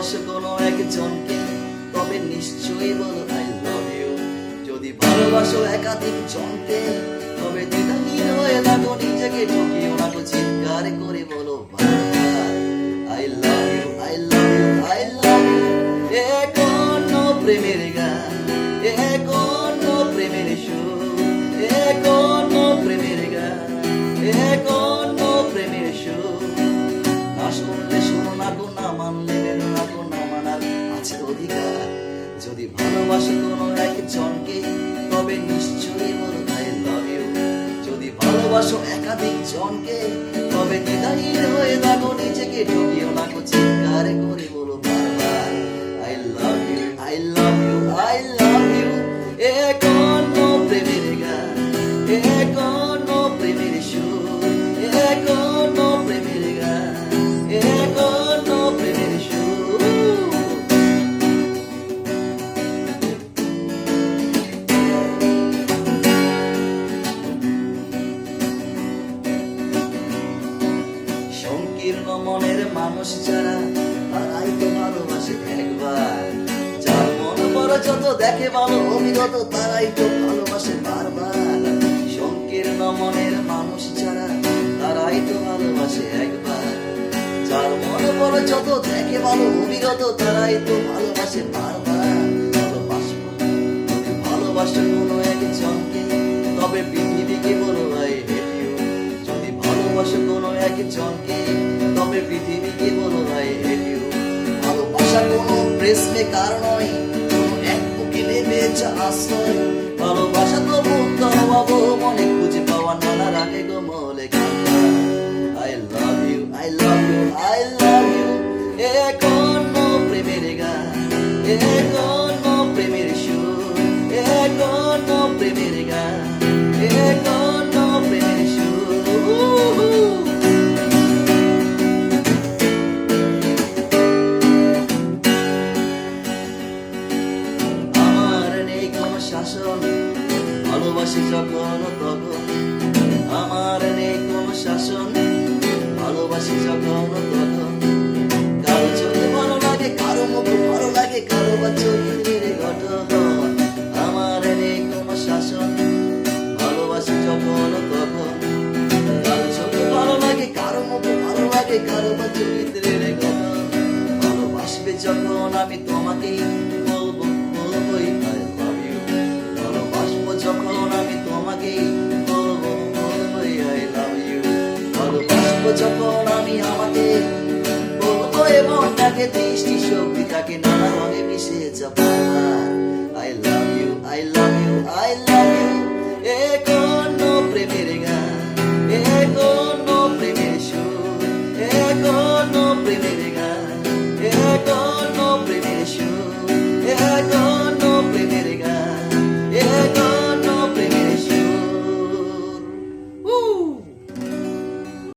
ভালোবাসো কোনো একজনকে, তবে নিশ্চয়ই বলো আই লাভ ইউ যদি ভালোবাসো একাধিক জনকে, তবে দ্বিধাহীন হয়ে থাকো নিজেকে ঠকিও না তো চিৎকার করে বলো I love you I love you I love you এ কোন প্রেমের গান, এ কোন প্রেমের সুর, এ কোন প্রেমের গান, এ কোন ভালোবাসো কোনো একজনকে তবে নিশ্চয়ই মন তাই লাভ যদি ভালোবাসো একাধিক জনকে, তবে দ্বিধাহীন হয়ে থাকো নিজেকে ঢুকিও না চিৎকার করে বলো। মানুষ যারা তারাই তো ভালোবাসে একবার, যার মন বড় যত দেখে ভালো অভিগত তারাই তো ভালোবাসে বারবার। সংকীর্ণ মনের মানুষ যারা, তারাই তো ভালোবাসে একবার। যার মন বড় যত দেখে ভালো অভিগত তারাই তো ভালোবাসে বারবার। ভালোবাসবো ভালোবাসে কোনো একজনকে তবে পৃথিবীকে বলো ইউ যদি ভালোবাসো কোনো একজনকে তবে পৃথিবীকে বলো ভাই রেডিও ভালোবাসা কোনো প্রেসমে কার নয়, কোনো এক উকিলে বেচা আশ্রয়। ভালোবাসা তো মুক্ত হওয়াবো মনে শাসন ভালোবাসি যখন তখন। আমার নেই কোনো শাসন, ভালোবাসি যখন তখন। কারও চোখে ভালো লাগে, কারও মুখ ভালো লাগে, কারও বা চরিত্রের গঠন। আমার নেই কোনো শাসন, ভালোবাসি যখন তখন। কারও চোখে ভালো লাগে, কারও মুখ ভালো লাগে, কারও বা চরিত্রের গঠন। ভালোবাসবে যখন আমি তোমাকেই। যখন আমি আমাকে বলব এমন তাকে দৃষ্টি শক্তি তাকে নানা রঙে মিশে যাব